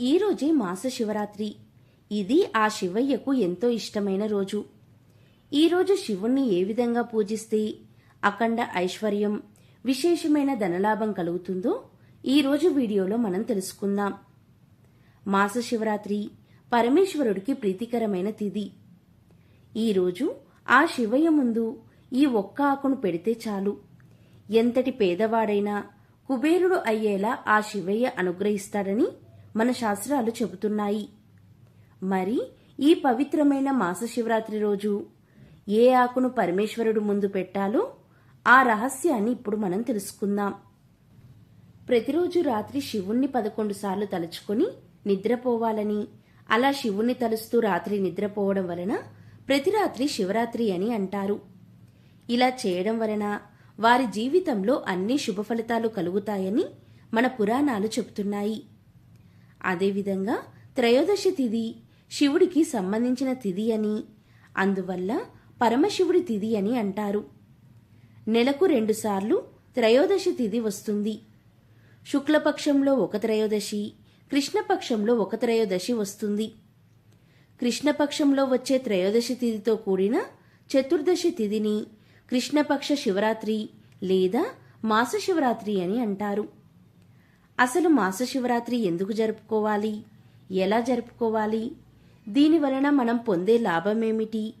ఈరోజే మాస శివరాత్రి. ఇది ఆ శివయ్యకు ఎంతో ఇష్టమైన రోజు. ఈరోజు శివుణ్ణి ఏ విధంగా పూజిస్తే అఖండ ఐశ్వర్యం విశేషమైన ధనలాభం కలుగుతుందో ఈరోజు వీడియోలో మనం తెలుసుకుందాం. మాస శివరాత్రి పరమేశ్వరుడికి ప్రీతికరమైన తిథి ఈరోజు ఆ శివయ్య ముందు ఈ ఒక్క ఆకును పెడితే చాలు. ఎంతటి పేదవాడైనా కుబేరుడు అయ్యేలా ఆ శివయ్య అనుగ్రహిస్తాడని మన శాస్త్రాలు చెబుతున్నాయి. మరి ఈ పవిత్రమైన మాస శివరాత్రి రోజు ఏ ఆకును పరమేశ్వరుడు ముందు పెట్టాలో ఆ రహస్యాన్ని ఇప్పుడు మనం తెలుసుకుందాం. ప్రతిరోజు రాత్రి శివుణ్ణి పదకొండు సార్లు తలుచుకొని నిద్రపోవాలని అలా శివుణ్ణి తలుస్తూ రాత్రి నిద్రపోవడం వలన ప్రతి రాత్రి శివరాత్రి అని అంటారు. ఇలా చేయడం వలన వారి జీవితంలో అన్ని శుభ ఫలితాలు కలుగుతాయని మన పురాణాలు చెబుతున్నాయి. అదేవిధంగా త్రయోదశి తిథి శివుడికి సంబంధించిన తిథి అని. అందువల్ల పరమశివుడి తిథి అని అంటారు. నెలకు రెండుసార్లు త్రయోదశి తిథి వస్తుంది. శుక్లపక్షంలో ఒక త్రయోదశి కృష్ణపక్షంలో ఒక త్రయోదశి వస్తుంది. కృష్ణపక్షంలో వచ్చే త్రయోదశి తిథితో కూడిన చతుర్దశి తిథిని కృష్ణపక్ష శివరాత్రి లేదా మాస శివరాత్రి అని అంటారు. అసలు మాస శివరాత్రి ఎందుకు జరుపుకోవాలి? ఎలా జరుపుకోవాలి? దీని వలన మనం పొందే లాభమేమిటి?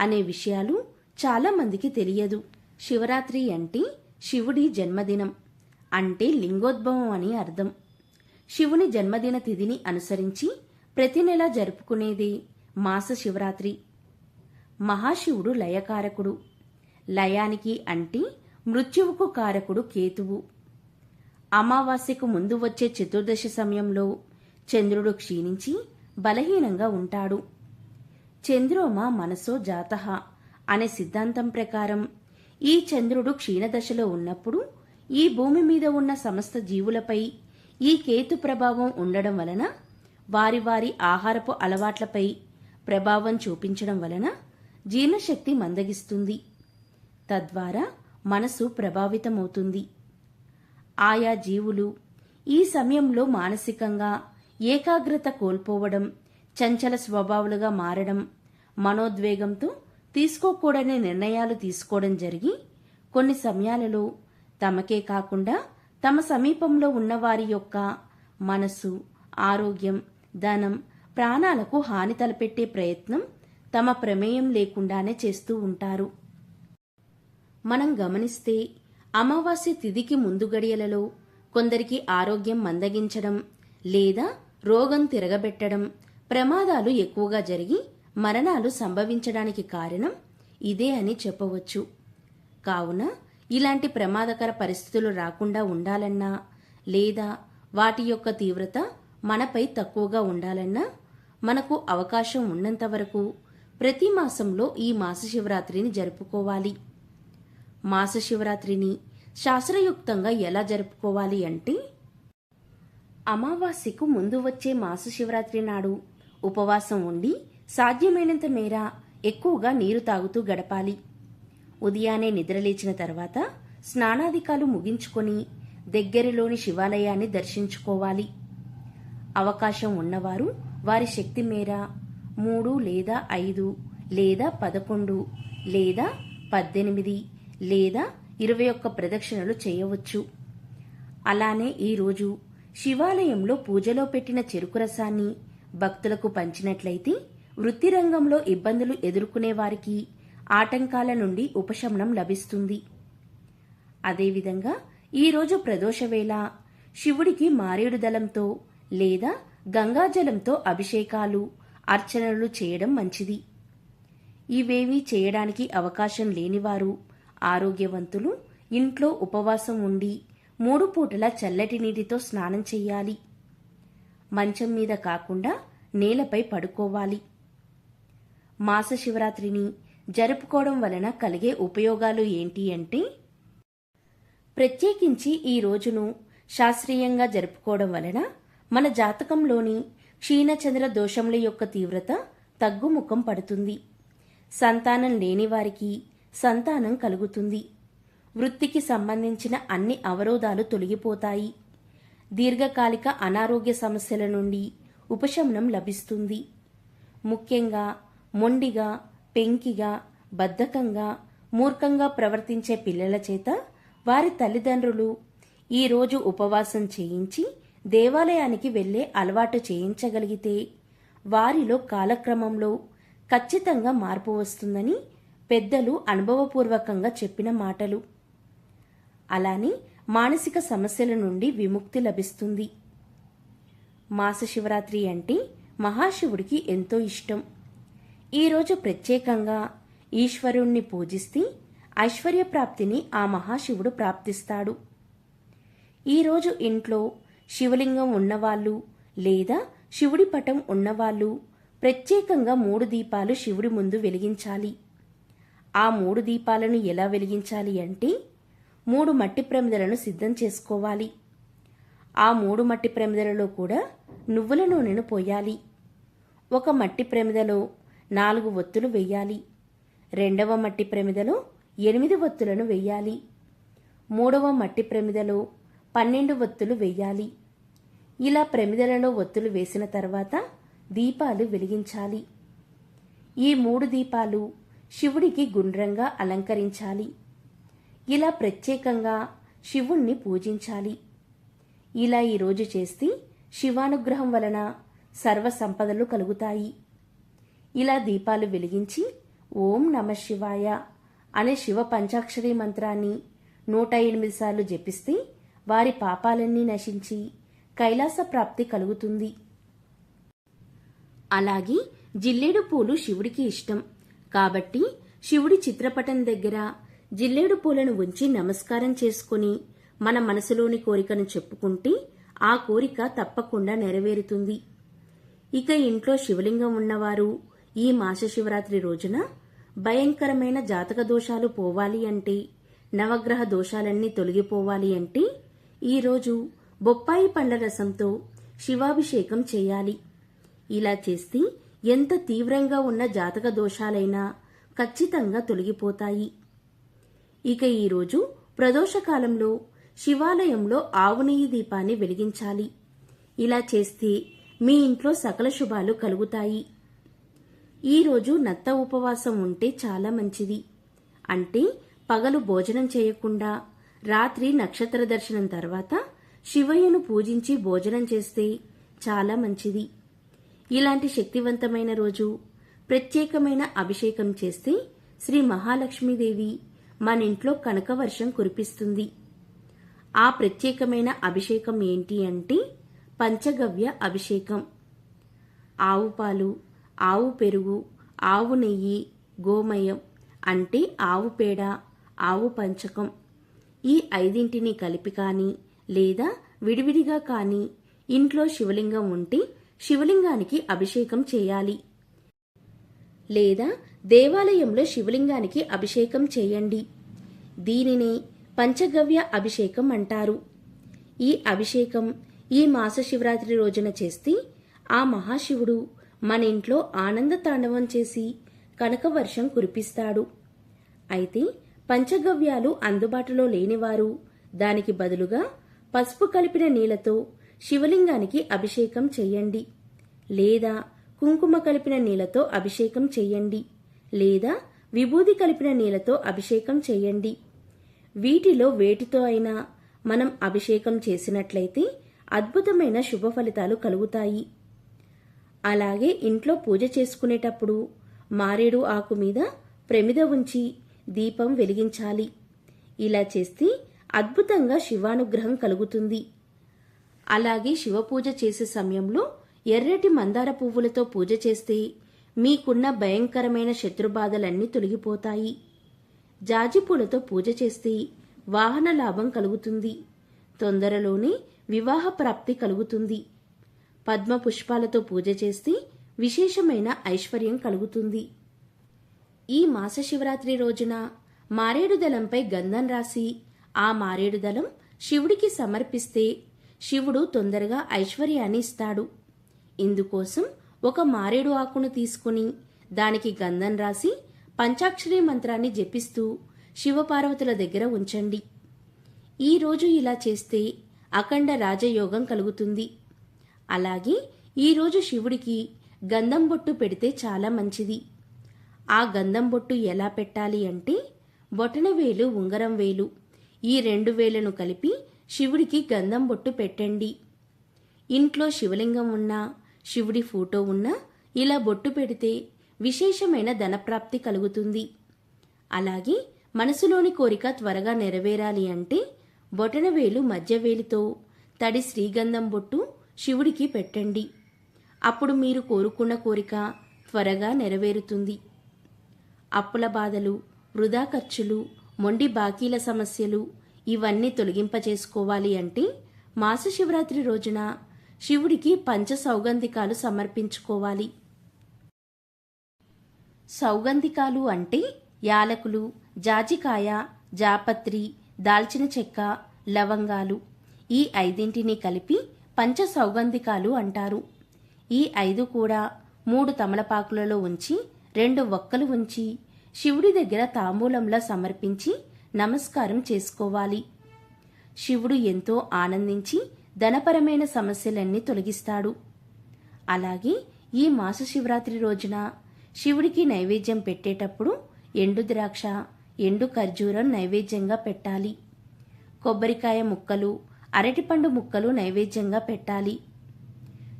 అనే విషయాలు చాలా మందికి తెలియదు. శివరాత్రి అంటే శివుడి జన్మదినం. అంటే లింగోద్భవం అని అర్థం. శివుని జన్మదిన తిథిని అనుసరించి ప్రతి నెల జరుపుకునేదే మాస శివరాత్రి మహాశివుడు లయకారకుడు. లయానికి అంటే మృత్యువుకు కారకుడు కేతువు. అమావాస్యకు ముందు వచ్చే చతుర్దశి సమయంలో చంద్రుడు క్షీణించి బలహీనంగా ఉంటాడు. చంద్రోమ మనసో జాతః అనే సిద్ధాంతం ప్రకారం ఈ చంద్రుడు క్షీణదశలో ఉన్నప్పుడు ఈ భూమి మీద ఉన్న సమస్త జీవులపై ఈ కేతు ప్రభావం ఉండడం వలన వారి వారి ఆహారపు అలవాట్లపై ప్రభావం చూపించడం వలన జీర్ణశక్తి మందగిస్తుంది. తద్వారా మనసు ప్రభావితమవుతుంది. ఆయా జీవులు ఈ సమయంలో మానసికంగా ఏకాగ్రత కోల్పోవడం చంచల స్వభావాలుగా మారడం మనోద్వేగంతో తీసుకోకూడని నిర్ణయాలు తీసుకోవడం జరిగి కొన్ని సమయాలలో తమకే కాకుండా తమ సమీపంలో ఉన్నవారి యొక్క మనసు ఆరోగ్యం ధనం ప్రాణాలకు హాని తలపెట్టే ప్రయత్నం తమ ప్రమేయం లేకుండానే చేస్తూ ఉంటారు. మనం గమనిస్తే అమావాస్య తిథికి ముందు గడియలలో కొందరికి ఆరోగ్యం మందగించడం లేదా రోగం తిరగబెట్టడం ప్రమాదాలు ఎక్కువగా జరిగి మరణాలు సంభవించడానికి కారణం ఇదే అని చెప్పవచ్చు. కావున ఇలాంటి ప్రమాదకర పరిస్థితులు రాకుండా ఉండాలన్నా లేదా వాటి యొక్క తీవ్రత మనపై తక్కువగా ఉండాలన్నా మనకు అవకాశం ఉన్నంత వరకు ప్రతి మాసంలో ఈ మాస శివరాత్రిని జరుపుకోవాలి. మాస శివరాత్రిని శాస్త్రయుక్తంగా ఎలా జరుపుకోవాలి అంటే అమావాస్యకు ముందు వచ్చే మాస శివరాత్రి నాడు ఉపవాసం ఉండి సాధ్యమైనంత మేర ఎక్కువగా నీరు తాగుతూ గడపాలి. ఉదయాన్నే నిద్రలేచిన తర్వాత స్నానాధికాలు ముగించుకొని దగ్గరలోని శివాలయాన్ని దర్శించుకోవాలి. అవకాశం ఉన్నవారు వారి శక్తి మేర మూడు లేదా ఐదు లేదా పదకొండు లేదా పద్దెనిమిది లేదా ఇరవై ఒక్క ప్రదక్షిణలు చేయవచ్చు. అలానే ఈరోజు శివాలయంలో పూజలో పెట్టిన చెరుకు రసాన్ని భక్తులకు పంచినట్లయితే వృత్తి రంగంలో ఇబ్బందులు ఎదుర్కొనే వారికి ఆటంకాల నుండి ఉపశమనం లభిస్తుంది. అదేవిధంగా ఈరోజు ప్రదోషవేళ శివుడికి మారేడు దళంతో లేదా గంగాజలంతో అభిషేకాలు అర్చనలు చేయడం మంచిది. ఇవేవీ చేయడానికి అవకాశం లేనివారు ఆరోగ్యవంతులు ఇంట్లో ఉపవాసం ఉండి మూడు పూటల చల్లటి నీటితో స్నానం చెయ్యాలి. మంచం మీద కాకుండా నేలపై పడుకోవాలి. మాస శివరాత్రిని జరుపుకోవడం వలన కలిగే ఉపయోగాలు ఏంటి అంటే ప్రత్యేకించి ఈ రోజును శాస్త్రీయంగా జరుపుకోవడం వలన మన జాతకంలోని క్షీణచంద్ర దోషముల యొక్క తీవ్రత తగ్గుముఖం పడుతుంది. సంతానం లేని వారికి సంతానం కలుగుతుంది. వృత్తికి సంబంధించిన అన్ని అవరోధాలు తొలగిపోతాయి. దీర్ఘకాలిక అనారోగ్య సమస్యల నుండి ఉపశమనం లభిస్తుంది. ముఖ్యంగా మొండిగా పెంకిగా బద్ధకంగా మూర్ఖంగా ప్రవర్తించే పిల్లల చేత వారి తల్లిదండ్రులు ఈరోజు ఉపవాసం చేయించి దేవాలయానికి వెళ్ళే అలవాటు చేయించగలిగితే వారిలో కాలక్రమంలో ఖచ్చితంగా మార్పు వస్తుందని పెద్దలు అనుభవపూర్వకంగా చెప్పిన మాటలు. అలానే మానసిక సమస్యల నుండి విముక్తి లభిస్తుంది. మాస శివరాత్రి అంటే మహాశివుడికి ఎంతో ఇష్టం. ఈరోజు ప్రత్యేకంగా ఈశ్వరుణ్ణి పూజిస్తే ఐశ్వర్య ప్రాప్తిని ఆ మహాశివుడు ప్రాప్తిస్తాడు. ఈరోజు ఇంట్లో శివలింగం ఉన్నవాళ్ళు లేదా శివుడి పటం ఉన్నవాళ్ళు ప్రత్యేకంగా మూడు దీపాలు శివుడి ముందు వెలిగించాలి. ఆ మూడు దీపాలను ఎలా వెలిగించాలి అంటే మూడు మట్టి ప్రమిదలను సిద్ధం చేసుకోవాలి. ఆ మూడు మట్టి ప్రమిదలలో కూడా నువ్వుల నూనెను పోయాలి. ఒక మట్టి ప్రమిదలో నాలుగు ఒత్తులు వెయ్యాలి రెండవ మట్టి ప్రమిదలో ఎనిమిది ఒత్తులను వెయ్యాలి మూడవ మట్టి ప్రమిదలో పన్నెండు ఒత్తులు వెయ్యాలి ఇలా ప్రమిదలలో ఒత్తులు వేసిన తర్వాత దీపాలు వెలిగించాలి. ఈ మూడు దీపాలు శివుడికి గుండ్రంగా అలంకరించాలి. ఇలా ప్రత్యేకంగా శివుణ్ణి పూజించాలి. ఇలా ఈరోజు చేస్తే శివానుగ్రహం వలన సర్వ సంపదలు కలుగుతాయి. ఇలా దీపాలు వెలిగించి ఓం నమ శివాయ అనే శివ పంచాక్షరి మంత్రాన్ని నూట ఎనిమిది సార్లు జపిస్తే వారి పాపాలన్నీ నశించి కైలాస ప్రాప్తి కలుగుతుంది. అలాగే జిల్లేడు పూలు శివుడికి ఇష్టం. కాబట్టి శివుడి చిత్రపటం దగ్గర జిల్లేడు పూలను ఉంచి నమస్కారం చేసుకుని మన మనసులోని కోరికను చెప్పుకుంటే ఆ కోరిక తప్పకుండా నెరవేరుతుంది. ఇక ఇంట్లో శివలింగం ఉన్నవారు ఈ మాస శివరాత్రి రోజున భయంకరమైన జాతక దోషాలు పోవాలి అంటే నవగ్రహ దోషాలన్నీ తొలగిపోవాలి అంటే ఈరోజు బొప్పాయి పండ్ల రసంతో శివాభిషేకం చేయాలి. ఇలా చేస్తే ఎంత తీవ్రంగా ఉన్న జాతక దోషాలైనా ఖచ్చితంగా తొలగిపోతాయి. ఇక ఈరోజు ప్రదోషకాలంలో శివాలయంలో ఆవు నెయ్యి దీపాన్ని వెలిగించాలి. ఇలా చేస్తే మీ ఇంట్లో సకల శుభాలు కలుగుతాయి. ఈరోజు నత్త ఉపవాసం ఉంటే చాలా మంచిది. అంటే పగలు భోజనం చేయకుండా రాత్రి నక్షత్ర దర్శనం తర్వాత శివయ్యను పూజించి భోజనం చేస్తే చాలా మంచిది. ఇలాంటి శక్తివంతమైన రోజు ప్రత్యేకమైన అభిషేకం చేస్తే శ్రీ మహాలక్ష్మీదేవి మన ఇంట్లో కనకవర్షం కురిపిస్తుంది. ఆ ప్రత్యేకమైన అభిషేకం ఏంటి అంటే పంచగవ్య అభిషేకం. ఆవు పాలు ఆవు పెరుగు ఆవు నెయ్యి గోమయం అంటే ఆవు పేడ ఆవు పంచకం. ఈ ఐదింటిని కలిపి కానీ లేదా విడివిడిగా కానీ ఇంట్లో శివలింగం ఉంటే శివలింగానికి అభిషేకం చేయాలి. లేదా దేవాలయంలో శివలింగానికి అభిషేకం చేయండి. దీనిని పంచగవ్య అభిషేకం అంటారు. ఈ అభిషేకం ఈ మాస శివరాత్రి రోజున చేస్తే ఆ మహాశివుడు మన ఇంట్లో ఆనంద తాండవం చేసి కనకవర్షం కురిపిస్తాడు. అయితే పంచగవ్యాలు అందుబాటులో లేనివారు దానికి బదులుగా పసుపు కలిపిన నీళ్ళతో శివలింగానికి అభిషేకం చెయ్యండి. లేదా కుంకుమ కలిపిన నీళ్ళతో అభిషేకం చెయ్యండి. లేదా విభూది కలిపిన నీళ్ళతో అభిషేకం చెయ్యండి. వీటిలో వేటితో అయినా మనం అభిషేకం చేసినట్లయితే అద్భుతమైన శుభ ఫలితాలు కలుగుతాయి. అలాగే ఇంట్లో పూజ చేసుకునేటప్పుడు మారేడు ఆకు మీద ప్రమిద ఉంచి దీపం వెలిగించాలి. ఇలా చేస్తే అద్భుతంగా శివానుగ్రహం కలుగుతుంది. అలాగే శివ పూజ చేసే సమయంలో ఎర్రటి మందార పువ్వులతో పూజ చేస్తే మీకున్న భయంకరమైన శత్రుబాధలన్నీ తొలగిపోతాయి. జాజిపూలతో పూజ చేస్తే వాహన లాభం కలుగుతుంది. తొందరలోనే వివాహ ప్రాప్తి కలుగుతుంది. పద్మ పుష్పాలతో పూజ చేస్తే విశేషమైన ఐశ్వర్యం కలుగుతుంది. ఈ మాస శివరాత్రి రోజున మారేడు దళంపై గంధం రాసి ఆ మారేడు దళం శివుడికి సమర్పిస్తే శివుడు తొందరగా ఐశ్వర్యాన్ని ఇస్తాడు. ఇందుకోసం ఒక మారేడు ఆకును తీసుకుని దానికి గంధం రాసి పంచాక్షరి మంత్రాన్ని జపిస్తూ శివపార్వతుల దగ్గర ఉంచండి. ఈ రోజు ఇలా చేస్తే అఖండ రాజయోగం కలుగుతుంది. అలాగే ఈరోజు శివుడికి గంధం బొట్టు పెడితే చాలా మంచిది. ఆ గంధం బొట్టు ఎలా పెట్టాలి అంటే బొటన వేలు ఉంగరం వేలు ఈ రెండు వేలను కలిపి శివుడికి గంధం బొట్టు పెట్టండి. ఇంట్లో శివలింగం ఉన్నా శివుడి ఫోటో ఉన్నా ఇలా బొట్టు పెడితే విశేషమైన ధనప్రాప్తి కలుగుతుంది. అలాగే మనసులోని కోరిక త్వరగా నెరవేరాలి అంటే బొటనవేలు మధ్యవేలితో తడి శ్రీగంధం బొట్టు శివుడికి పెట్టండి. అప్పుడు మీరు కోరుకున్న కోరిక త్వరగా నెరవేరుతుంది. అప్పుల బాధలు వృధా ఖర్చులు మొండి బాకీల సమస్యలు ఇవన్నీ తొలగింపచేసుకోవాలి అంటే మాస శివరాత్రి రోజున శివుడికి పంచ సౌగంధికాలు సమర్పించుకోవాలి. సౌగంధికాలు అంటే యాలకులు జాజికాయ జాపత్రి దాల్చిన చెక్క లవంగాలు ఈ ఐదింటిని కలిపి పంచ సౌగంధికాలు అంటారు. ఈ ఐదు కూడా మూడు తమలపాకులలో ఉంచి రెండు వక్కలు ఉంచి శివుడి దగ్గర తాంబూలంలా సమర్పించి నమస్కారం చేసుకోవాలి. శివుడు ఎంతో ఆనందించి ధనపరమైన సమస్యలన్నీ తొలగిస్తాడు. అలాగే ఈ మాస శివరాత్రి రోజున శివుడికి నైవేద్యం పెట్టేటప్పుడు ఎండు ద్రాక్ష ఎండు ఖర్జూరం నైవేద్యంగా పెట్టాలి. కొబ్బరికాయ ముక్కలు అరటిపండు ముక్కలు నైవేద్యంగా పెట్టాలి.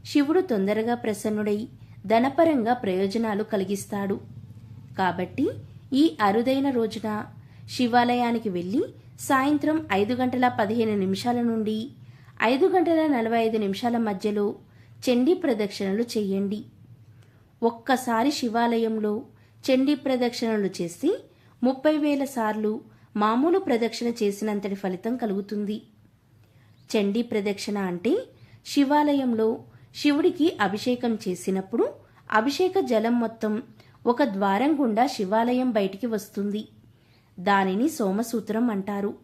శివుడు తొందరగా ప్రసన్నుడై ధనపరంగా ప్రయోజనాలు కలిగిస్తాడు. కాబట్టి ఈ అరుదైన రోజున శివాలయానికి వెళ్ళి సాయంత్రం ఐదు గంటల పదిహేను నిమిషాల నుండి ఐదు గంటల నలభై ఐదు నిమిషాల మధ్యలో చండీ ప్రదక్షిణలు చేయండి. ఒక్కసారి శివాలయంలో చండీ ప్రదక్షిణలు చేసి ముప్పై వేల సార్లు మామూలు ప్రదక్షిణ చేసినంతటి ఫలితం కలుగుతుంది. చండీ ప్రదక్షిణ అంటే శివాలయంలో శివుడికి అభిషేకం చేసినప్పుడు అభిషేక జలం మొత్తం ఒక ద్వారం గుండా శివాలయం బయటికి వస్తుంది. దానిని సోమసూత్రం అంటారు.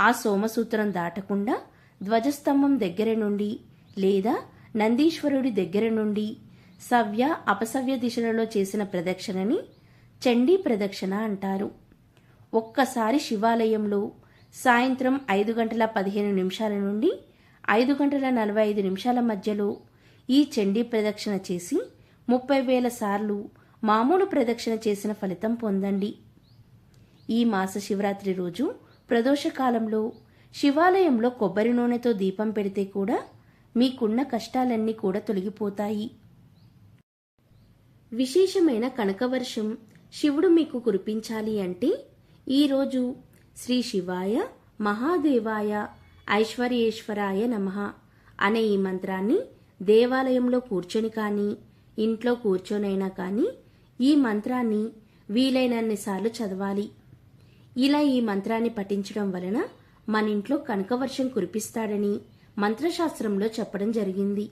ఆ సోమసూత్రం దాటకుండా ధ్వజస్తంభం దగ్గర నుండి లేదా నందీశ్వరుడి దగ్గర నుండి సవ్య అపసవ్య దిశలలో చేసిన ప్రదక్షిణని చండీ ప్రదక్షిణ అంటారు. ఒక్కసారి శివాలయంలో సాయంత్రం ఐదు గంటల పదిహేను నిమిషాల నుండి ఐదు గంటల నలభై ఐదు నిమిషాల మధ్యలో ఈ చండీ ప్రదక్షిణ చేసి ముప్పై వేల సార్లు మామూలు ప్రదక్షిణ చేసిన ఫలితం పొందండి. ఈ మాస శివరాత్రి రోజు ప్రదోషకాలంలో శివాలయంలో కొబ్బరి నూనెతో దీపం పెడితే కూడా మీకున్న కష్టాలన్నీ కూడా తొలగిపోతాయి. విశేషమైన కనకవర్షం శివుడు మీకు కురిపించాలి అంటే ఈరోజు శ్రీ శివాయ మహాదేవాయ ఐశ్వర్యేశ్వరాయ నమః అనే ఈ మంత్రాన్ని దేవాలయంలో కూర్చొని కానీ ఇంట్లో కూర్చొనైనా కానీ ఈ మంత్రాన్ని వీలైనన్నిసార్లు చదవాలి. ఇలా ఈ మంత్రాన్ని పఠించడం వలన మన ఇంట్లో కనకవర్షం కురిపిస్తాడని మంత్రశాస్త్రంలో చెప్పడం జరిగింది.